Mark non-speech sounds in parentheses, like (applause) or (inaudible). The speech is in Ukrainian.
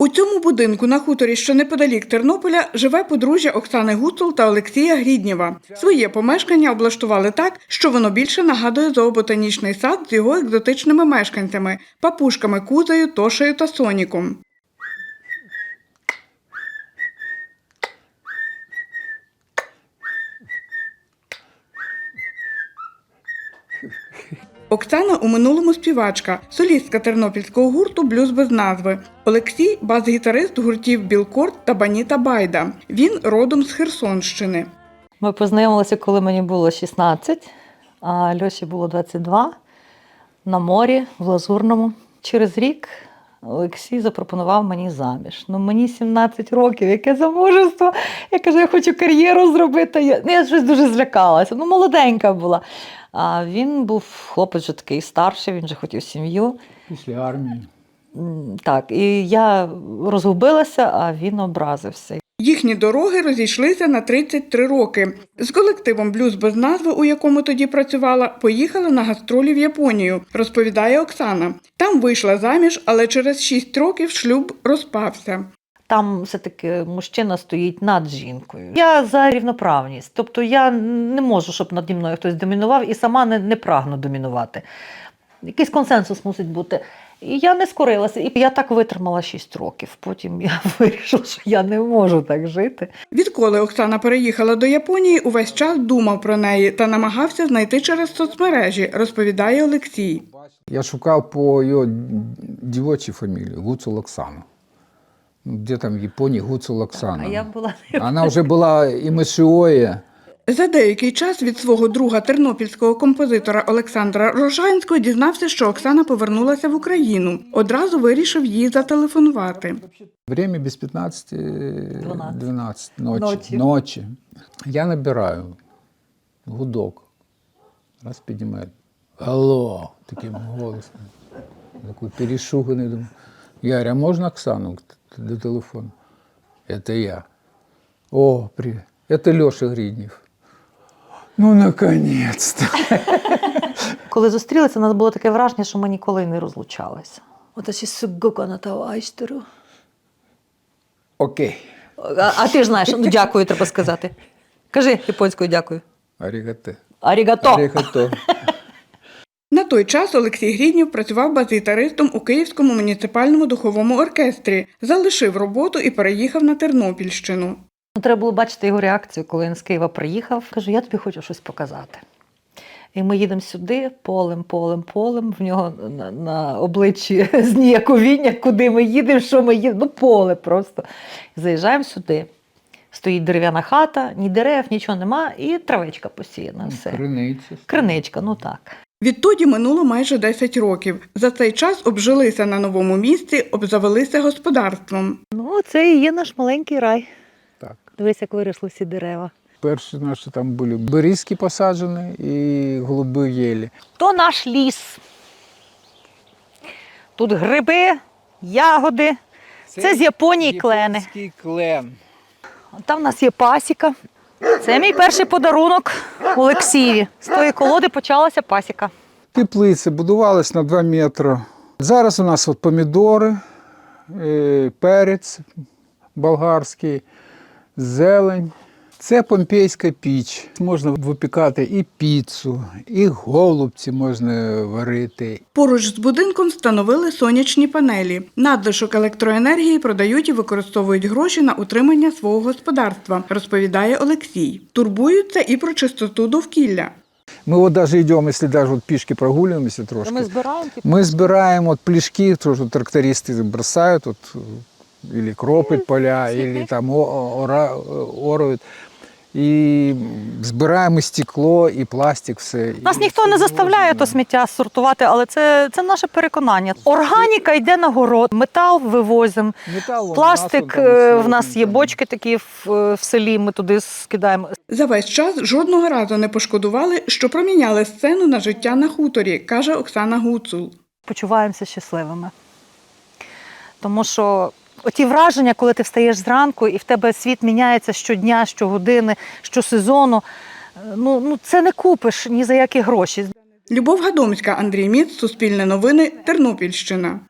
У цьому будинку на хуторі, що неподалік Тернополя, живе подружжя Оксани Гуцул та Олексія Гріднєва. Своє помешкання облаштували так, що воно більше нагадує зооботанічний сад з його екзотичними мешканцями папушками Кузею, Тошею та Соніком. Оксана у минулому співачка, солістка тернопільського гурту Блюз без назви. Олексій бас-гітарист гуртів Білкорд та Баніта Байда. Він родом з Херсонщини. Ми познайомилися, коли мені було 16, а Льоші було 22 на морі в Лазурному. Через рік Олексій запропонував мені заміж. Ну, мені 17 років, яке замужество. Я кажу, я хочу кар'єру зробити. Я, ну, я щось дуже злякалася. Ну, молоденька була. А він був хлопець вже такий старший, він вже хотів сім'ю. Після армії. Так, і я розгубилася, а він образився. Їхні дороги розійшлися на 33 роки. З колективом Блюз без назви, у якому тоді працювала, поїхала на гастролі в Японію, розповідає Оксана. Там вийшла заміж, але через 6 років шлюб розпався. Там все-таки мужчина стоїть над жінкою. Я за рівноправність. Тобто я не можу, щоб наді мною хтось домінував, і сама не, не прагну домінувати. Якийсь консенсус мусить бути. І я не скорилася. І я так витримала 6 років. Потім я (laughs) вирішила, що я не можу так жити. Відколи Оксана переїхала до Японії, увесь час думав про неї та намагався знайти через соцмережі, розповідає Олексій. Я шукав по її дівочій фамілії Гуцул Оксана. Ну, Де там в Японії Гуцул Оксана. А я була Вона вже була і Мишіоє. За деякий час від свого друга тернопільського композитора Олександра Рожанського дізнався, що Оксана повернулася в Україну. Одразу вирішив їй зателефонувати. Время без 15 12. 12 ночі. Ночі. ночі. Я набираю гудок. Раз піднімає. Алло, таким голосом. Такий перешуганий. Думаю, Яря, можна Оксану до телефону? Это я. О, привет. Это Леша Гриднев. Ну, наконец-то. (laughs) Коли зустрілися, у нас було таке враження, що ми ніколи не розлучалися. Окей. А, а ти ж знаєш, ну дякую, треба сказати. Кажи японською дякую. Арігате. Арігато. Арігато. (laughs) На той час Олексій Гріднів працював бас-гітаристом у Київському муніципальному духовому оркестрі, залишив роботу і переїхав на Тернопільщину. Ну, Треба було бачити його реакцію, коли він з Києва приїхав. Кажу, я тобі хочу щось показати. І ми їдемо сюди полем, полем, полем. В нього на, на обличчі (laughs) зніяковіння, куди ми їдемо, що ми їдемо. Ну, поле просто. Заїжджаємо сюди. Стоїть дерев'яна хата, ні дерев, нічого нема, і травичка посіяна. Все. Криниця. Криничка, ну так. Відтоді минуло майже 10 років. За цей час обжилися на новому місці, обзавелися господарством. Ну, це і є наш маленький рай. Дивись, як виросли всі дерева. Перші наші там були берізки посаджені і голуби єлі. То наш ліс. Тут гриби, ягоди. Це, з Японії клени. Клен. Там в нас є пасіка. Це мій перший подарунок Олексієві. З тої колоди почалася пасіка. Теплиця будувалась на 2 метри. Зараз у нас от помідори, е, перець болгарський, зелень. Це помпейська піч. Можна випікати і піцу, і голубці можна варити. Поруч з будинком встановили сонячні панелі. Надлишок електроенергії продають і використовують гроші на утримання свого господарства, розповідає Олексій. Турбуються і про чистоту довкілля. Ми от навіть йдемо, якщо навіть от пішки прогулюємося трошки. Ми збираємо Ми збираємо от пляшки, то що трактористи бросають, от, или кропить поля, или там орують. І збираємо стекло і пластик, все. Нас ніхто не заставляє то сміття сортувати, але це, це наше переконання. Органіка йде на город, метал вивозимо. Метал, Пластик, е, в нас є бочки такі в, е, в селі, ми туди скидаємо. За весь час жодного разу не пошкодували, що проміняли сцену на життя на хуторі, каже Оксана Гуцул. почуваємося щасливими. Тому що оті враження, коли ти встаєш зранку і в тебе світ міняється щодня, щогодини, щосезону, ну, ну це не купиш ні за які гроші. Любов Гадомська, Андрій Міц, Суспільне новини, Тернопільщина.